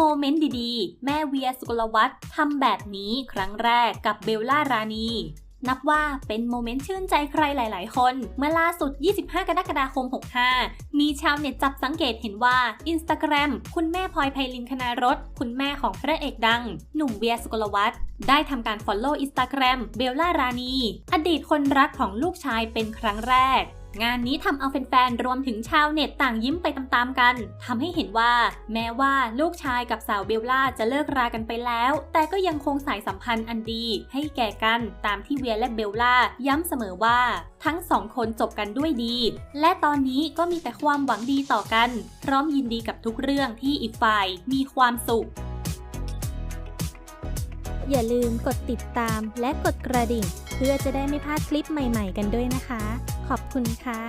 โมเมนต์ดีๆ แม่เวียสุกลวัฒน์ทำแบบนี้ครั้งแรกกับเบลล่ารานีนับว่าเป็นโมเมนต์ชื่นใจใครหลาย ๆ คน เมื่อล่าสุด 25 กรกฎาคม 65 มีชาวเน็ตจับสังเกตเห็นว่า Instagram คุณแม่พลอยไพลินคณารถ คุณแม่ของพระเอกดัง หนุ่มเวียสุกลวัฒน์ได้ทำการ Follow Instagram เบลล่ารานี อดีตคนรักของลูกชายเป็นครั้งแรกงานนี้ทำเอาแฟนๆ รวมถึงชาวเน็ตต่างยิ้มไปตามๆกัน ทำให้เห็นว่า แม้ว่าลูกชายกับสาวเบลล่าจะเลิกรากันไปแล้ว แต่ก็ยังคงสายสัมพันธ์อันดี ให้แก่กันตามที่เวียและเบลล่าย้ำเสมอว่า ทั้งสองคนจบกันด้วยดี และตอนนี้ก็มีแต่ความหวังดีต่อกัน พร้อมยินดีกับทุกเรื่องที่อีกฝ่ายมีความสุข อย่าลืมกดติดตามและกดกระดิ่ง พื่อจะได้ไม่พลาดคลิปใหม่ ๆ กันด้วยนะคะ ขอบคุณค่ะ